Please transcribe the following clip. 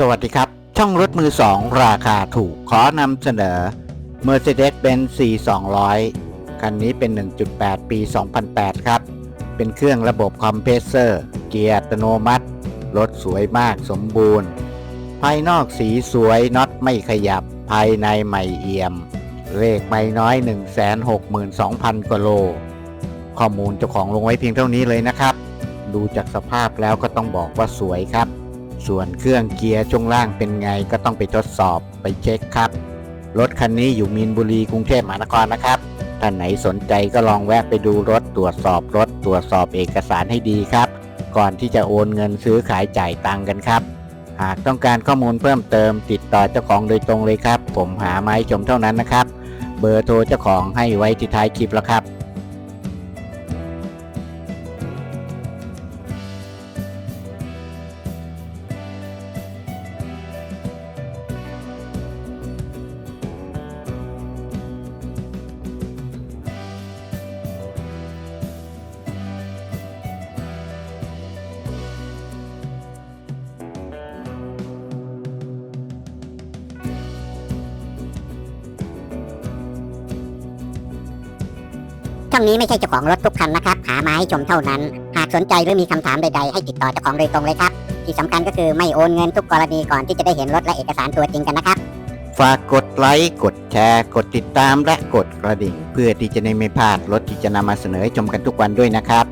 สวัสดีครับ ช่องรถมือ 2 ราคาถูกขอนำเสนอ Mercedes-Benz C200 คันนี้เป็น 1.8 ปี 2008 ครับ เป็นเครื่องระบบคอมเพรสเซอร์ เกียร์อัตโนมัติ รถสวยมากสมบูรณ์ ภายนอกสีสวยน็อตไม่ขยับ ภายในใหม่เอี่ยม เลขไม่น้อย 162,000กว่าโล ข้อมูลเจ้าของลงไว้เพียงเท่านี้เลยนะครับ ดูจากสภาพแล้วก็ต้องบอกว่าสวยครับ ส่วนเครื่องเกียร์ช่วงล่างเป็นไงก็ต้องไปทดสอบไปเช็คครับ รถคันนี้อยู่มีนบุรีกรุงเทพมหานครนะครับท่านไหนสนใจก็ลองแวะไปดูรถตรวจสอบรถตรวจสอบเอกสารให้ดีครับ ก่อนที่จะโอนเงินซื้อขายจ่ายตังค์กันครับ หากต้องการข้อมูลเพิ่มเติมติดต่อเจ้าของโดยตรงเลยครับ ผมหาไม้ชมเท่านั้นนะครับ เบอร์โทรเจ้าของให้ไว้ที่ท้ายคลิปแล้วครับ ช่องนี้ไม่ใช่เจ้าของรถทุกคันนะครับ หามาให้ชมเท่านั้น หากสนใจหรือมีคำถามใดๆ ให้ติดต่อเจ้าของโดยตรงเลยครับ ที่สำคัญก็คือไม่โอนเงินทุกกรณีก่อนที่จะได้เห็นรถและเอกสารตัวจริงกันนะครับ ฝากกดไลค์ กดแชร์ กดติดตามและกดกระดิ่ง เพื่อที่จะได้ไม่พลาดรถที่จะนำมาเสนอให้ชมกันทุกวันด้วยนะครับ